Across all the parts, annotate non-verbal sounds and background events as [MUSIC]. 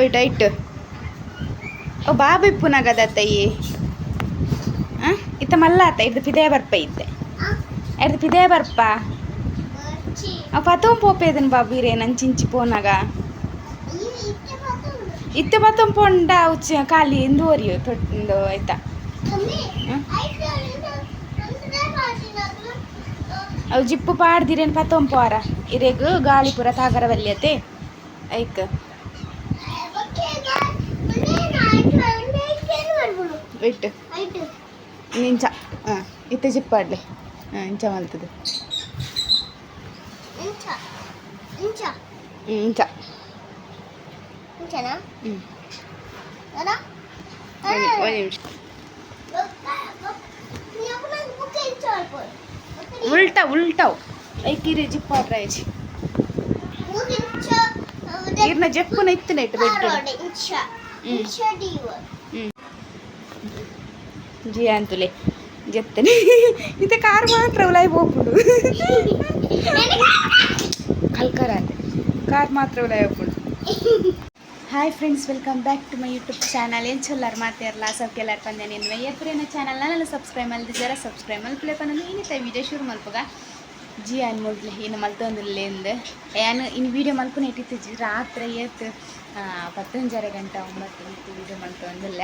ಒಯ್ ಡೈಟ್ ಓ ಬಾಬು ಇಪ್ಪುನಾಗದತ್ತಯ್ಯಿ ಹಾಂ ಇತ್ತ ಮಲ್ಲ ಆತ ಇದು ಪಿದೇ ಬರ್ಪ ಇದ್ದೆ. ಎರ್ದು ಪಿದೇ ಬರ್ಪ. ಅವ್ ಪತೋಂ ಪೋಪೇದನ್ ಬಾಬು ಇರೇ ನಂಚಿಂಚಿ ಪೋನಾಗ. ಇತ್ತೆ ಪತೋಂ ಪೊಂಡ, ಉಚ್ಚ, ಖಾಲಿ ಎಂದು ಓರಿಯೋ ತೊಟ್ಟು ಆಯ್ತಾ? ಅವು ಜಿಪ್ಪು ಪಾಡ್ದಿರೇನು ಪತೋಂ ಪೋರ ಇರೆಗ್ ಗಾಳಿ ಪೂರ ತಾಗರ ಬಲ್ಯತೆ ಐಕ್. ಇಟ್ಟು. ನಿಂಚ. ಹಾಂ ಇತ್ತೆ ಜಿಪ್ಪಾಡ್ಲಿ ಹಾಂ ಇಂಚ ಮಲ್ತದೆ. ಇಂಚ. ಹ್ಞೂ ಒಂದು ನಿಮಿಷ ಉಲ್ಟಾ ಉಲ್ಟಾವ್ ಐಕಿರಿ ಜಿಪ್ಪಾಡ್ರ ಆಯ್ಚಿ ಇರ್ನ ಜಪ್ಪನ ಇತ್ತನ ಇಟ್ಟು ಬೆಡ್ ಜಿ ಅಂತುಲೆ ಜತ್ತನೆ. ಇದೆ ಕಾರ್ ಮಾತ್ರ ಉಲಾಯ್ ಹೋಗ್ಬಿಡು. ಕಲ್ಕರ ಅಂತ. ಕಾರ್ ಮಾತ್ರ ಉಲಾಯ್ ಹೋಗ್ಬಿಡು. [LAUGHS] Hi friends welcome back to my YouTube channel ಏನು ಚೊಲ್ಲಾರ ಮಾತಾರಲ್ಲ ಸಬ್ಕೆ ಎಲ್ಲಾರು ಬಂದೆ ನೀನು? ಅನ್ನೋ ಚಾನಲ್ನ ನಾನು ಸಬ್ಸ್ಕ್ರೈಬ್ ಮಲ್ದಿದ್ದಾರೆ ಸಬ್ಸ್ಕ್ರೈಬ್ ಮಲ್ಪಲೆ ಪಂದು ಇನ್ನಿತ ವಿಡಿಯೋ ಶುರು ಮಲ್ಪಗ ಜಿ ಅನ್ ಮುಡ್ಲಿ ಇನ್ನು ಮಲ್ತೊಂದಿಲ್ಲೇಂದ ಏನು ಇನ್ನು ವೀಡಿಯೋ ಮಲ್ಕೊಂಡು ಇಟ್ಟಿತ್ತು ರಾತ್ರಿ ಎತ್ತು ಪತ್ತೊಂಜರ ಗಂಟೆ ಒಂಬತ್ತು ಇತ್ತು ವೀಡಿಯೋ ಮಲ್ತೊಂದಿಲ್ಲ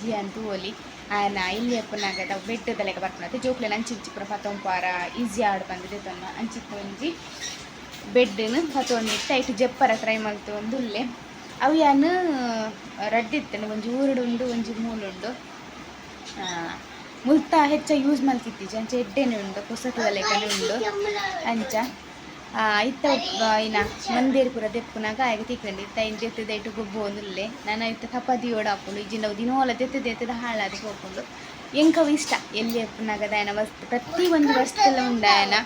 ಜಿ ಅಂತೂ ಓಲಿ. ಆಯ್ನ ಇಲ್ಲಿ ಎಪ್ಪನಾಗದ ಬೆಟ್ಟದ ಲೆಕ್ಕ ಜೋಕ್ಲೆಲ್ಲ ಜೋಕ್ಲೆ ಅಂಚಿಂಚಿ ಪುರ ಪತ್ತೊಂಪಾರ ಈಸಿ ಆಡ್ ಬಂದಿದೆ ತನ್ನ ಅಂಚಿತ್ತು ಬೆಡ್ನ ಪತ್ತೊಂದು ಟೈಟ್ ಜಪ್ಪರ ಟ್ರೈ ಮಲ್ತು ಒಂದು ಉಲ್ಲೆ ಅವು ಯಾನು ರಡ್ಡಿತ್ತೇನೆ, ಒಂಜಿ ಊರುಡು ಉಂಡು ಒಂಜಿ ಮೂಲುಂಡು. ಮುಲ್ತ ಹೆಚ್ಚ ಯೂಸ್ ಮಲ್ತಿತ್ತೀಜ ಅಂಚ ಎಡ್ಡೆನೆ ಉಂಡು ಪುಸ್ತಕದ ಲೆಕ್ಕನೆ ಉಂಡು, ಅಂಚ. ಇತ್ತ ಇನ್ನ ಮಂದಿರ್ ಪುರ ದೆಪ್ಪುನಾಗ ಆಗ ತಿಕ್ಕಂಡು, ಇತ್ತ ಇನ್ ದೆತ್ತದ ಇಟ್ಟು ಗೊಬ್ಬು ಒಂದುಲ್ಲೆ ನಾನು ಇತ್ತ ಕಪದಿ ಓಡ ಇಜಿಂದ ದಿನೋಲ ದೆತ್ತದ ಎತ್ತದ ಹಾಳಾದಿ ಹೋಗ್ಕೊಂಡು, ಎಂಕವು ಇಷ್ಟ. ಎಲ್ಲಿ ಎಪ್ಪುನಾಗ ದಾಯನ, ವಸ್ತು, ಪ್ರತಿ ಒಂದು ವಸ್ತುಲ್ಲ ಉಂಡಾಯನ.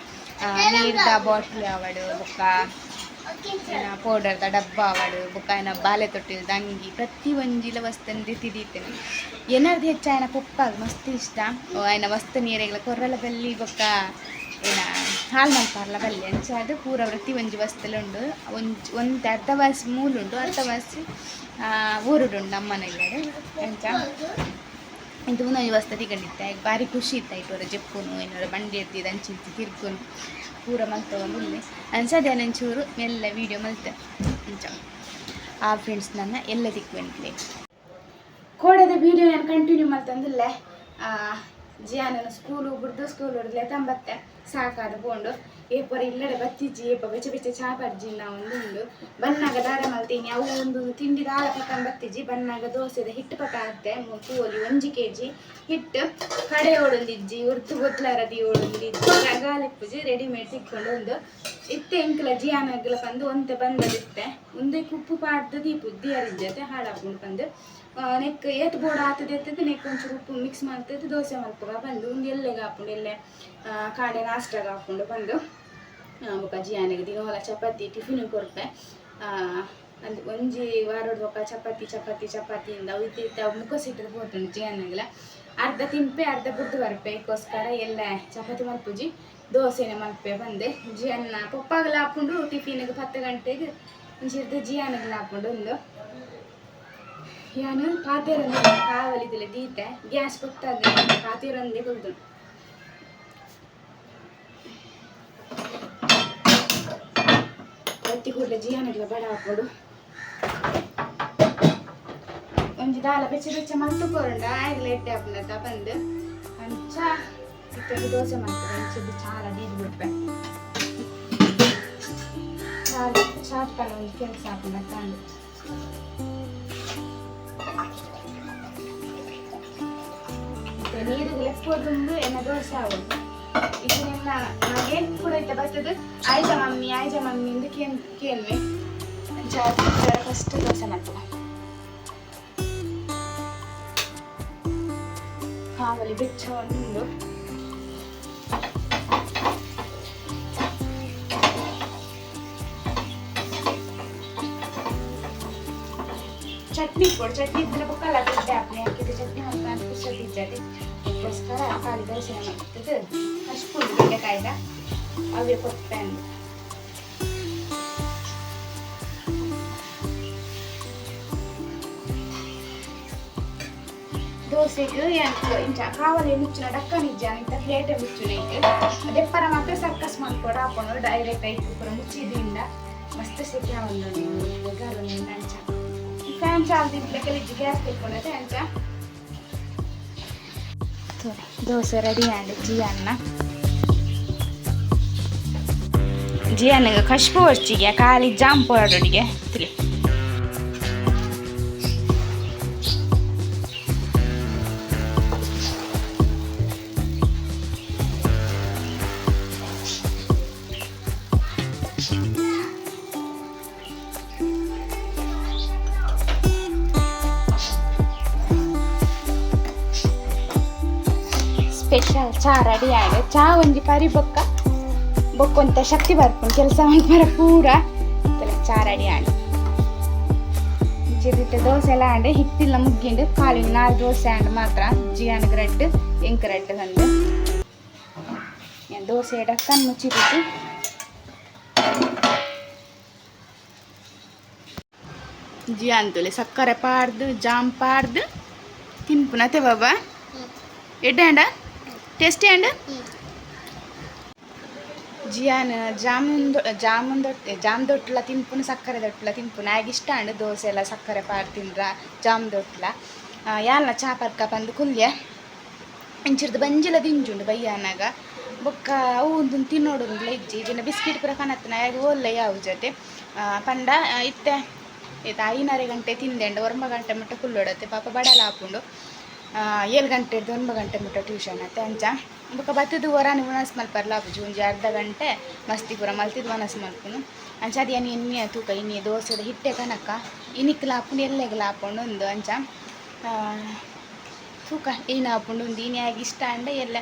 ನೀರ್ದ ಬಾಟ್ಲ್ ಆವಡು ಬೊಕ್ಕ, ಏನ ಪೌಡರ್ದ ಡಬ್ಬ ಆವಡು ಬೊಕ್ಕ ಏನ ಬಾಲೆ ತೊಟ್ಟಿಲ್ದ ಅಂಗಿ, ಪ್ರತಿ ಒಂಜಿಲ ವಸ್ತುನ ದಿತ್ತಿದೀತೇನೆ ಏನಾರ್ದು ಹೆಚ್ಚು ಆಯ್ನ ಪೊಪ್ಪಾಗ ಮಸ್ತ್ ಇಷ್ಟ. ಆಯ್ನ ವಸ್ತು ನೀರೆಗ್ಲ ಕೊರ್ರಲ ಬಲ್ಲಿ, ಬೊಕ್ಕ, ಏನ ಹಾಲು ಮಲ್ಪಾರ್ಲ ಬಲ್ಲಿ ಅಂಚ ಅದು ಪೂರ ಪ್ರತಿ ಒಂಜಿ ವಸ್ತುಲು ಉಂಡು ಒಂಜ್, ಒಂದು ಅರ್ಧ ವಾಸಿ ಮೂಲುಂಡು, ಅರ್ಧ ವಾಸಿ ಊರುಡುಂಡು ನಮ್ಮನೆಲಡ್ ಅಂಚ. ಇದು ಒಂದು ವಸ್ತು ಕಂಡಿತ್ತೆ ಭಾರಿ ಖುಷಿ ಇತ್ತ. ಅವರ ಜಪ್ಪುನು ಏನಾರ ಬಂಡಿ ಎತ್ತಿದ ಇರ್ತಿ ತಿರ್ಕೊಂಡು ಪೂರ ಮಲ್ತ ಒಂದು ಅನ್ಸದೆ ನಂಚೂರು, ಎಲ್ಲ ವೀಡಿಯೋ ಮಲ್ತೆ ಅಂಚ ಆ ಫ್ರೆಂಡ್ಸ್ ನನ್ನ ಎಲ್ಲ ತಿಕ್ಕೊಂಡ್ಲಿ ಕೋಡದ ವೀಡಿಯೋ ನಾನು ಕಂಟಿನ್ಯೂ ಮಾಡ್ತಂದಿಲ್ಲ ಜಿಯಾನನ ಸ್ಕೂಲು ಬಿಡ್ದು ಸ್ಕೂಲ್ ಹೊಡೆದ್ಲೆ ತಂಬತ್ತೆ ಸಾಕಾದ ಪೋಂಡು. ಏಪರ ಇಲ್ಲಡೆ ಬತ್ತಿಜ್ಜಿ ಏಪ ಬೆಚ್ಚ ಬೆಚ್ಚ ಚಾ ಪಡ್ಜಿ ನಾವು ಒಂದು ಉಂಡು. ಬನ್ನಾಗ ದಾರ ಮಲ್ತೀನಿ. ಅವು ಒಂದು ತಿಂಡಿ ದಾರ ಪಕ್ಕ ಬತ್ತಿಜ್ಜಿ. ಬನ್ನಾಗ ದೋಸೆದ ಹಿಟ್ಟು ಪಕ್ಕ ಹಾಕ್ತೆ ತೂಲಿ ಒಂಜಿ ಕೆ ಜಿ ಹಿಟ್ಟು. ಕಡೆ ಓಡೊಂದಿಜ್ಜಿ, ಉರ್ದು ಗೊತ್ತಲಾರದಿ ಓಡೊಂದಿಜ್ಜಿ. ರಗಾಲಿಪ್ಪುಜಿ ರೆಡಿಮೇಡ್ ಸಿಕ್ಕೊಂಡು ಒಂದು ಇತ್ತೆ ಎಂಕಲ ಜಿಯಾನಗ್ಲ ಬಂದು ಒಂತೆ ಬಂದದಿತ್ತೆ. ಒಂದೇ ಕುಪ್ಪು ಪಾಡ್ದು ದೀಪು ದಿಯರಿದ್ದತೆ ಹಾಳಾಕೊಂಡು ಬಂದು ನೆಕ್ ಏತ್ ಬೋಡ ಆತದೆ ನೆಕ್ ಒಂಚೂರು ಉಪ್ಪು ಮಿಕ್ಸ್ ಮಾಡ್ತದೆ ದೋಸೆ ಮಲ್ಪಗ ಬಂದು ಒಂದು ಎಲ್ಲೆಗೆ ಹಾಕೊಂಡು ಎಲ್ಲೆ ಕಾಡೆ ನಾಷ್ಟಾಗ ಹಾಕ್ಕೊಂಡು ಬಂದು ಬೊಕ ಜಿಯಾನಿಗೆ ದಿನವಲ್ಲ ಚಪಾತಿ ಟಿಫಿನ್ ಕೊಡ್ತೆ ಅಂದ್ ಒಂಜಿ ವಾರದ ಬೊಕ ಚಪಾತಿ ಚಪಾತಿ, ಚಪಾತಿಯಿಂದ ಅವು ಇತ್ತ ಇತ್ತ ಮುಖ ಸಿಟ್ಟದ ಹೋತುಂಡು ಜಿಯಾನಿಗೆಲ್ಲ ಅರ್ಧ ತಿಂಪೆ, ಅರ್ಧ ಬುಡ್ದು ಬರ್ಪೆ ಅದಕ್ಕೋಸ್ಕರ ಎಲ್ಲ ಚಪಾತಿ ಮಲ್ಪುಜಿ, ದೋಸೆನೆ ಮಲ್ಪೆ ಬಂದೆ. ಜಿಯನ್ನ ಪಪ್ಪಾಗಲ ಹಾಕೊಂಡು ಟಿಫಿನಿಗೆ ಹತ್ತು ಗಂಟೆಗೆ ಒಂಚಿರ್ದು ಜಿಯಾನಿಗೆಲ್ಲ ಹಾಕೊಂಡು ಒಂದು, ಯಾನು ಪಾತಿರೊಂದು ಕಾವಲಿದಿಲ್ಲ ದೀತೆ. ಗ್ಯಾಸ್ ಕೊಟ್ಟಾಗ ಪಾತಿರೊಂದೇ ಕೊಡ್ದು. ಒತ್ತಿ ಕೂಡಲೇ ಜಿಯಾನಿಗೆಲ್ಲ ಬಡ ಹಾಕೊಡು ಒಂಜಿ ದಾಲ ಬೆಚ್ಚ ಬೆಚ್ಚ ಮಲ್ತು ಕೊರಂಡ ಆಗ್ಲ ಎಡ್ಡೆ ಹಾಕೊಂಡ ಬಂದು ಅಂಚ ಇತ್ತೊಂದು ದೋಸೆ ಮಾಡ್ತಾರೆ ಅಂಚದ್ದು ಚಾಲ ದೀದ್ ಬಿಟ್ರೆ ಚಾಲ ಚಾಟ್ ಪಲ್ಲ ಒಂದು ಕೆಲಸ ಹಾಕೊಂಡ ತಂದು ನೀರಿಗೆ ಲೆಕ್ಕೋದುಂಡು ಎನ್ನ ದೋಸೆ ಆಗೋದು ಇದನ್ನೆಲ್ಲ ನಾಗೇನ್ ಕೂಡ ಇತ್ತ ಬರ್ತದೆ ಆಯ್ತ ಮಮ್ಮಿ ಆಯ್ತ ಮಮ್ಮಿ ಎಂದು ಕೇನ್ ಕೇಳ್ವೆ ಫಸ್ಟ್ ದೋಸೆ ಮಾಡ್ತದೆ ಕಾವಲಿ ಬೆಚ್ಚ ಒಂದು ಚಟ್ನಿ ಕೊಡು ಚಟ್ನಿ ಇದ್ರೆ ಬುಕ್ಕಲ್ಲ ತಿಂದೆ ಅಪ್ನೆ ಹಾಕಿದ್ದು ಚಟ್ನಿ ಮತ್ತು ನಾನು ಕುಸದಿದ್ದಾರೆ ಅದಕ್ಕೋಸ್ಕರ ಖಾಲಿ pun cozinha que é cair, tá? Dosa itu yang kau incar kawan ini cerita kan dijangan terlihat yang. Eh? Ada para mantan sarkas mantan pada apa nol direct itu kurang lucu diinda. Mas tuh sih kau nol nih. Negara nol nancar. Kau yang cantik lagi lagi gas tuh kau nanti nancar. Dosa ready ada cian. Nah. ಜಿಯನ್ಗೆ ಕಶ್ಪು ವರ್ಷಿಗೆ ಖಾಲಿ ಜಾಂಪ್ ಹೊರಡೊಡಿಗೆ ತಿಳಿ special ಚಾ ready ಆಯ್ತು ಚಾ ಒಂಜಿ ಪರಿ ಬೊಕ್ಕ ಬೊಕ್ಕೊಂತ ಶಕ್ತಿ ಬರ್ಪುಂಡು ಕೆಲಸ ಮಾಡ್ಬಾರ ಪೂರ ಚಾರಡಿ ಆಯ್ತು ಚಿರಿತ ದೋಸೆ ಎಲ್ಲ ಆಂಡೆ ಹಿಟ್ಟಿಲ್ಲ ಮುಗ್ಗಿಂಡು ಕಾಲಿನ ನಾಲ್ಕು ದೋಸೆ ಆಂಡ್ ಮಾತ್ರ ಜಿಯಾನ್ಗೆ ರೆಡ್ ಎಂಕ್ ರೆಡ್ ಬಂದು ದೋಸೆ ಡಕ್ಕನ್ ಮುಚ್ಚಿಬಿಟ್ಟು. ಜಿಯಾನ್ತುಲೆ ಸಕ್ಕರೆ ಪಾಡ್ದು, ಜಾಮ್ ಪಾಡ್ದು ತಿನ್ಪುನತೆ ಬಾಬಾ ಎಡ್ಡೆ ಆಂಡ ಟೇಸ್ಟಿ ಅಂಡ ಜಿಯಾನ್ ಜಾಮೂನ್ ಜಾಮೂನ್ ದೊಟ್ಟೆ ಜಾಮ್ ದೊಟ್ಲ ತಿನ್ಪುನ ಸಕ್ಕರೆ ದೊಟ್ಲ ತಿನ್ಪುನ ಆಗ ಇಷ್ಟ ಅಂಡು ದೋಸೆ ಎಲ್ಲ ಸಕ್ಕರೆ ಪಾರ್ ತಿಂದ್ರ ಜಾಮ್ ದೊಟ್ಲ ಯಾಲ್ನ ಚಾ ಪರ್ಕ ಬಂದು ಕುಲ್ಯ? ಇಂಚಿರ್ದು ಬಂಜಿಲ ತಿಂಜುಂಡು ಬಯ್ಯಾನಾಗ ಬೊಕ್ಕ ಅವು ಒಂದು ತಿನ್ನೋಡುಂಡ್ಲ ಇಜ್ಜಿ ಇದನ್ನ ಬಿಸ್ಕಿಟ್ ಪುರ ಕನತ್ತನ ಆಗ ಓಲ್ಲ ಯಾವ ಜೊತೆ? ಪಂಡ, ಇತ್ತೆ. ಈತ ಐನಾರೆ ಗಂಟೆ ತಿಂದೆಂಡು ಒರ್ಮ ಗಂಟೆ ಮಟ್ಟ ಕುಲ್ಲೊಡತ್ತೆ ಪಾಪ ಬಡಲ ಹಾಕೊಂಡು. ಏಳು ಗಂಟೆ ಹಿಡ್ದು ಒಂಬ ಗಂಟೆ ಮುಟ್ಟ ಟ್ಯೂಷನ್ ಅತ್ತೆ, ಅಂಚ? ಬೊಕ್ಕ ಬತ್ತದು ವರಾನಿ ವನಸ್ ಮಲ್ಪರ್ಲ ಆಪುಜಿ ಒಂಜಿ ಅರ್ಧ ಗಂಟೆ ಮಸ್ತಿ ಪೂರ ಮಲ್ತಿದ್ದು ಮನಸ್ಸು ಮಲ್ಪುನು. ಅಂಚ, ಅದು ಏನು ಎಣ್ಣೆ ತೂಕ ಇನ್ನೇ ದೋಸೆದ ಹಿಟ್ಟೆ ಕನಕ ಇನಿಕ್ಲ ಹಾಕೊಂಡು ಎಲ್ಲೆಗ್ಲ ಹಾಕೊಂಡು ಒಂದು ಅಂಚ? ತೂಕ ಏನು ಹಾಕೊಂಡು ಒಂದು ಇನ್ಯಾಗ ಇಷ್ಟ ಅಂಡ ಎಲ್ಲ.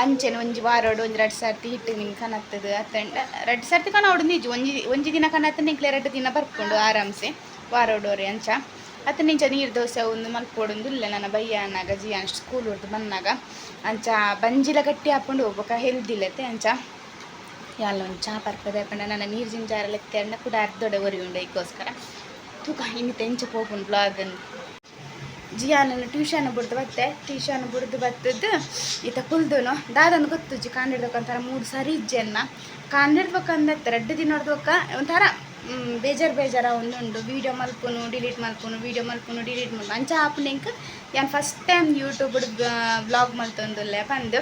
ಅಂಚೆನ ಒಂಜಿ ವಾರೋಡು ಒಂಜಿ ಎರಡು ಸರ್ತಿ ಹಿಟ್ಟು ನಿಂಗೆ ಕನತ್ತದು ಅತ್ತಂಡ ಎರಡು ಸರ್ತಿ ಕನೋಡು ನಿಜ, ಒಂಜಿ ಒಂಜಿ ದಿನ ಕನತ್ತ ನಿಂಕ್ಲೆ ಎರಡು ದಿನ ಬರ್ಕೊಂಡು ಆರಾಮ್ಸೆ, ವಾರೋಡೋರಿ, ಅಂಚ? ಅತ್ತ ನಿಂಚ ನೀರು ದೋಸೆ ಒಂದು ಮಲ್ಪೊಡೊಂದು ಇಲ್ಲ, ನನ್ನ ಬಯ್ಯ ಅನ್ನಾಗ ಜಿಯಾನ್ ಸ್ಕೂಲ್ ಹೊಡೆದು ಬಂದಾಗ, ಅಂಚ ಬಂಜಿಲ ಗಟ್ಟಿ ಹಾಕೊಂಡು ಹೋಗ್ಬೇಕ ಹೆಲ್ದಿಲ್ಲತ್ತೆ ಅಂಚ. ಯಾಲ ಒಂದು ಚಾ ಪರ್ಪದೆ ಪಂಡ ನನ್ನ ನೀರು ಜಿಂಜಾರೆಲ್ಲ ಎತ್ತಂಡ ಕೂಡ ಅರ್ಧೊಡೆ ಒರಿ ಉಂಡೆ ಇಕ್ಕೋಸ್ಕರ. ತೂಕ, ಇನ್ನು ತೆಂಚ ಪೋಪುಂಡು ಬ್ಲಾಗ್ ಜಿಯಾನನ್ನು ಟ್ಯೂಷನ್ ಬಿಡ್ದು ಬತ್ತೆ ಟ್ಯೂಷನ್ ಬಿಡ್ದು ಬತ್ತದ್ದು ಈತ ಕುಲ್ದುನು. ಗೊತ್ತು, ಜಿ ಕಾಂಡಿಡ್ಬೇಕಂತಾರ ಮೂರು ಸರಿ ಇಜ್ಜೆನ್ನ ಕಾಂಡಿಡ್ಬೇಕಂದತ್ತ ರೆಡ್ ದಿನ ಹೊಡ್ದಕ್ಕ ಒಂಥರ ಬೇಜಾರು ಬೇಜಾರ ಒಂದುಂಡು ವೀಡಿಯೋ ಮಲ್ಪುನು ಡಿಲೀಟ್ ಮಲ್ಪುನು ವೀಡಿಯೋ ಮಲ್ಪುನು ಡಿಲೀಟ್ ಮಲ್ಪು ಅಂಚ ಆಪುನಿಂಕ್ ಯಾನ್ ಫಸ್ಟ್ ಟೈಮ್ ಯೂಟ್ಯೂಬ್ ಬ್ಲಾಗ್ ಮಲ್ತೊಂದುಲ್ಲೆ ಪಂದು.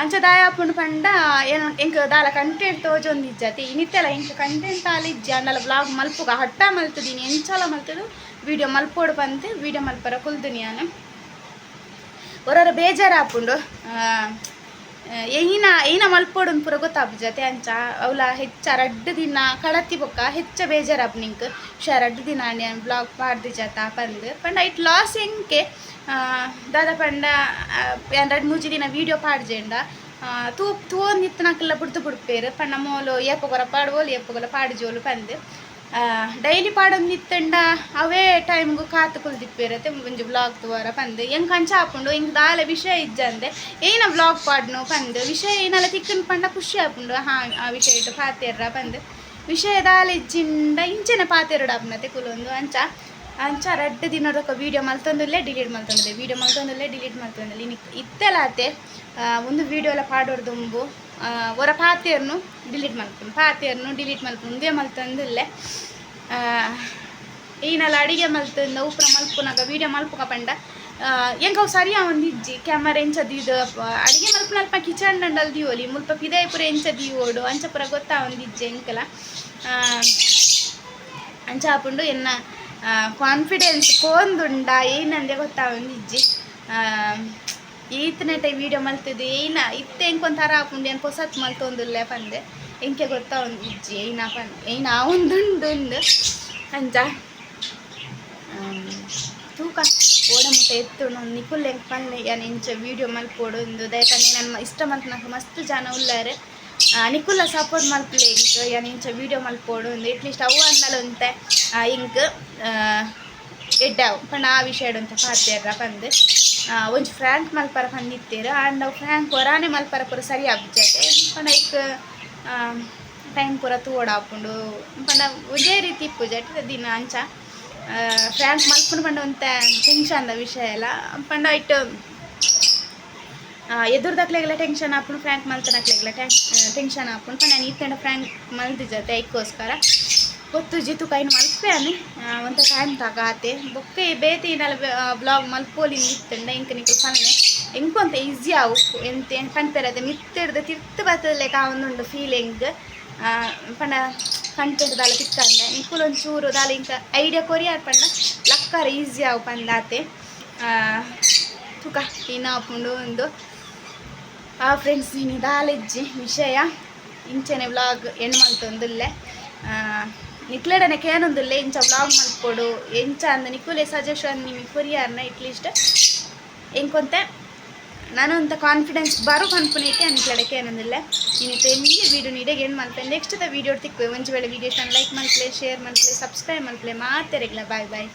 ಅಂಚ ದಾಯ ಆಪುಂಡು ಪಂಡ, ಏನು ಎಂಕ್ ದಾಲ ಕಂಟೆಂಟ್ ತೋಜೊಂದು ಇಜ್ಜತಿ ಇನ್ನಿತ್ತೆಲ್ಲ ಇಂಕ ಕಂಟೆಂಟ್ ಆಲ ಇಜ್ಜಿ. ಅಂಡಲ ಬ್ಲಾಗ್ ಮಲ್ಪುಗ ಹಟ್ಟ ಮಲ್ತದೀನಿ, ಎಂಚಲ ಮಲ್ತದು. ವೀಡಿಯೋ ಮಲ್ಪೋಡು ಬಂದು ವೀಡಿಯೋ ಮಲ್ಪರ ಕುಲ್ದು ನಾನು ಒರರ ಬೇಜಾರು ಆಪುಂಡು. ಏನ ಏನ ಮಲ್ಪೋಡು ಪೂರ ಗೊತ್ತಾಪು ಜತೆ ಅಂಚ. ಅವಲ ಹೆಚ್ಚ ರಡ್ಡು ದಿನ ಕಡತಿ ಬೊಕ್ಕ, ಹೆಚ್ಚ ಬೇಜಾರಾಪು ನಿಂಕ್. ಶ ರಡ್ಡು ದಿನ ನಾನು ಬ್ಲಾಗ್ ಪಾಡ್ದು ಪಂದ್. ಪಂಡ ಇಟ್ ಲಾಸ್ ಎಂಕೆ ದಾದ ಪಂಡ ಎರಡು ರಡ್ ಮೂಜಿ ದಿನ ವೀಡಿಯೋ ಪಾಡ್ಜೆಂಡ. ತೂ, ತೂವೊಂದು ಇತ್ತು ನಾಕೆಲ್ಲ ಬುಡ್ದು ಬುಡ್ಪೇರು. ಪಂಡ ಮೋಲು ಏಪಗೊರ ಪಾಡುವೋಲು ಏಪಗೊಲ ಪಾಡ್ಜೋಲು ಪಂದು. ಡೈಲಿ ಪಾಡೊಂದು ನಿತ್ತಂಡ ಅವೇ ಟೈಮ್ಗೂ ಕಾತು ಕುಲ್ದಿಪ್ಪೇರತ್ತೆ ಒಂಜಿ ಬ್ಲಾಗ್ ತುವರ ಪಂದ್. ಹೆಂಗೆ ಕಂಚ ಹಾಕೊಂಡು ಇಂಕ್ ದಾಲ ವಿಷಯ ಇಜ್ಜಂದೆ ಏನ ಬ್ಲಾಗ್ ಪಾಡ್ನು ಪಂದ್. ವಿಷಯ ಏನಲ್ಲ ತಿಕ್ಕನ್ ಪಂಡ ಖುಷಿ ಆಪುಂಡು ಹಾ, ಆ ವಿಷಯ ಇಟ್ಟು ಪಾತೆರ್ರ ಪಂದ್. ವಿಷಯ ದಾಲ ಇಜ್ಜಿಂಡ ಇಂಚನೆ ಪಾತೆರಡು ಆಪುನತೆ ಕುಲೊಂದು ಅಂಚ. ಅಂಚ ರಡ್ಡು ದಿನದೊಕ್ಕ ವೀಡಿಯೋ ಮಲ್ತೊಂದುಲ್ಲೆ ಡಿಲೀಟ್ ಮಲ್ತೊಂದುಲ್ಲೆ. ವೀಡಿಯೋ ಮಲ್ತೊಂದುಲ್ಲೆ ಡಿಲೀಟ್ ಮಲ್ತೊಂದುಲ್ಲೆ. ಇನಿ ಇತ್ತೆಲಾತೆ ಒಂದು ವೀಡಿಯೋ ಎಲ್ಲ ಪಾಡೋರ್ದುಂಬು ಒರ ಪಾತೆರ್ನು ಡಿಲೀಟ್ ಮಾಡ್ತೀನಿ. ಪಾತೆರ್ನು ಡಿಲೀಟ್ ಮಾಡ್ತೀನಿ. ಮುಂದೆ ಮಲ್ತೊಂದುಲ್ಲೆ. ಏನಲ್ಲ ಅಡಿಗೆ ಮಲ್ತಂದ, ಉಪ್ರ ಮಲ್ಪುನಾಗ ವೀಡಿಯೋ ಮಲ್ಪುಕ ಪಂಡ. ಎಂಕ ಸರಿ ಸರಿಯ ಒಂದು ಇಜ್ಜಿ. ಕ್ಯಾಮರಾ ಎಂಚದು ಇದು ಅಡಿಗೆ ಮಲ್ಪುನ ಅಲ್ಪ ಕಿಚನ್ ದಂಡಲ್ ದಿಯೋಲಿ ಮುಲ್ಪ ಪಿದಾಯಪುರ ಎಂಚ ದಿಯೋಡು ಅಂಚ ಪುರ ಗೊತ್ತಾ ಒಂದು ಇಜ್ಜೆ ಎಂಕಲ ಅಂಚ ಹಾಪುಂಡು ಎನ್ನ ಕಾನ್ಫಿಡೆನ್ಸ್ ಕೋಂದುಂಡ. ಏನಂದೆ ಗೊತ್ತಾ ಒಂದು ಇಜ್ಜಿ. ಈತನೆಟ ವೀಡಿಯೋ ಮಲ್ತಿದ್ದು, ಏನ, ಇತ್ತೆ ಎಂಕೊಂಥರ ಹಾಕೊಂಡು, ಏನು ಹೊಸತ್ ಮಲ್ತೊಂದುಲ್ಲೆ ಪಂದೆ. ಎಂಕೆ ಗೊತ್ತಾ ಒಂದು ಇಜ್ಜಿ, ಏನ ಪಂದ್, ಏನ ಉಂಡು ಅಂಜ. ತೂಕ. ಓಡ ಮುಟ್ಟ ಎತ್ತು ನಿಕುಲ್ ಹೆಂಗೆ ಪಲ್ಲೆ ಯಾನ್ ಇಂಚ ವೀಡಿಯೋ ಕೊಡೋದು ದಯಕಂದ್ರೆ ನನ್ನ ಇಷ್ಟ ಮಂತ್ ಮಸ್ತ್ ಜನ ಉಳ್ಳಾರೆ ನಿಕುಲ್ಲ ಸಪೋರ್ಟ್ ಮಲ್ಪಲೆ ಇಂಕ್ ಯಾನ್ ಇಂಚ ವೀಡಿಯೋ ಕೊಡೋದು ಎಟ್ಲೀಸ್ಟ್ ಅವು ಅಂದಲ್ಲ ಅಂತೆ ಹಿಂಗೆ ಎಡ್ಡಾವು ಪಂಡ ಆ ವಿಷಯ ಅಂತ ಪಾತೆರ್ರ ಪಂದ್ ಒಂಜಿ ಫ್ರ್ಯಾಂಕ್ ಮಲ್ಪರ ಪಂದಿತ್ತೇರು ಆಂಡ್ ಅವು ಫ್ರ್ಯಾಂಕ್ ಹೊರಾನೆ ಮಲ್ಪರ ಪೂರ ಸರಿ ಆಗ್ಬಿಟ್ಟೆ ಪಂಡ ಇಕ್ ಟೈಮ್ ಪೂರ ತೂವಡ ಆಪುಂಡು ಪಂಡ ಒಂದೇ ರೀತಿ ಪೂಜೆ ದಿನ ಅಂಚ. ಫ್ರ್ಯಾಂಕ್ ಮಲ್ಪುನ ಪಂಡ ಒಂತ ಅಂದ ವಿಷಯ ಎಲ್ಲ. ಪಂಡ ಇಟ್ಟು ಎದುರ್ದಾಕ್ಲೆಗೆಲ್ಲ ಟೆನ್ಷನ್ ಆಪುಂಡು ಫ್ರ್ಯಾಂಕ್ ಮಲ್ತನಕ್ಲೆಗೆಲ್ಲ ಟೆನ್ಷನ್ ಹಾಕೊಂಡು ಪಂಡ ನಾನು ಫ್ರ್ಯಾಂಕ್ ಮಲ್ತಿಜತೆ ಐಕ್ಕೋಸ್ಕರ ಗೊತ್ತು, ಜಿತು ಕೈನ್ ಮಲ್ಪೆಯಾನಿ ಒಂತ ಟೈಮ್ ತಗಾತೆ ಬೊಕ್ಕ ಬೇತಿ ನಲ ಬ್ಲಾಗ್ ಮಲ್ಪೋಲಿ ಇತ್ತಂಡ ಇಂಕ ನಿಕ್ಲು ಪನ್ನೆ ಎಂಕೊಂತ ಈಸಿ ಆವು. ಎಂತ ಕಣ್ಪೆರದ ಮಿತ್ತಿಡ್ದು ತಿರ್ತು ಬರ್ತದಲ್ಲೇ ಕಾವೊಂದುಂಡು ಫೀಲಿಂಗ್ ಪಂಡ ಕಂಟೆಂಟ್ ದಾಲ ತಿಕ್ಕಂದೆ ಒಂದು ಚೂರು ದಾಲ ಇಂಕ ಐಡಿಯಾ ಕೊರಿಯಾರ್ ಪಂಡ ಲಕ್ಕರ ಈಸಿ ಆವು ಪಂದಾತೆ ತುಕ, ಇನ್ನ ಆಪುಂಡು ಒಂದು. ಆ ಫ್ರೆಂಡ್ಸ್ ನೀನು ದಾಲೆಜ್ಜಿ ವಿಷಯ. ಇಂಚನೆ ವ್ಲಾಗ್ ಎಂಡ್ ಮಲ್ತೊಂದುಲ್ಲೆ ನಿಕ್ಲೆಡನೆ ಎಂಚ ಇಂಚ ವ್ಲಾಗ್ ಮಲ್ಪೊಡು ಎಂಚ ಅಂದ ನಿಕುಲೆ ಸಜೆಷನ್ ನಿಮಗೆ ಕೊರಿಯಾರ್ನ ಇಟ್ಲೀಸ್ಟ್. ಹೆಂಗೊಂತೆ ನಾನು ಅಂತ ಕಾನ್ಫಿಡೆನ್ಸ್ ಬರೋ ಕನ್ಪುನೇಕೆ ಅನ್ಕಡೆ ಏನಂದಿಲ್ಲ ನೀನು ಎಂಗೆ ವೀಡಿಯೋ ನೀಡಿಗೆ ಏನು ಮಾಡ್ತೇನೆ ನೆಕ್ಸ್ಟ್ ವೀಡಿಯೋ ತಿಕ್ಕು ಒಂಚು ವೇಳೆ ವೀಡಿಯೋಸ್ ಲೈಕ್ ಮಲ್ಪಲೆ ಶೇರ್ ಮಲ್ಪಲೆ ಸಬ್ಸ್ಕ್ರೈಬ್ ಮಲ್ಪಲೆ ಮಾತೆರೆಗ್ಲ ಬಾಯ್ ಬಾಯ್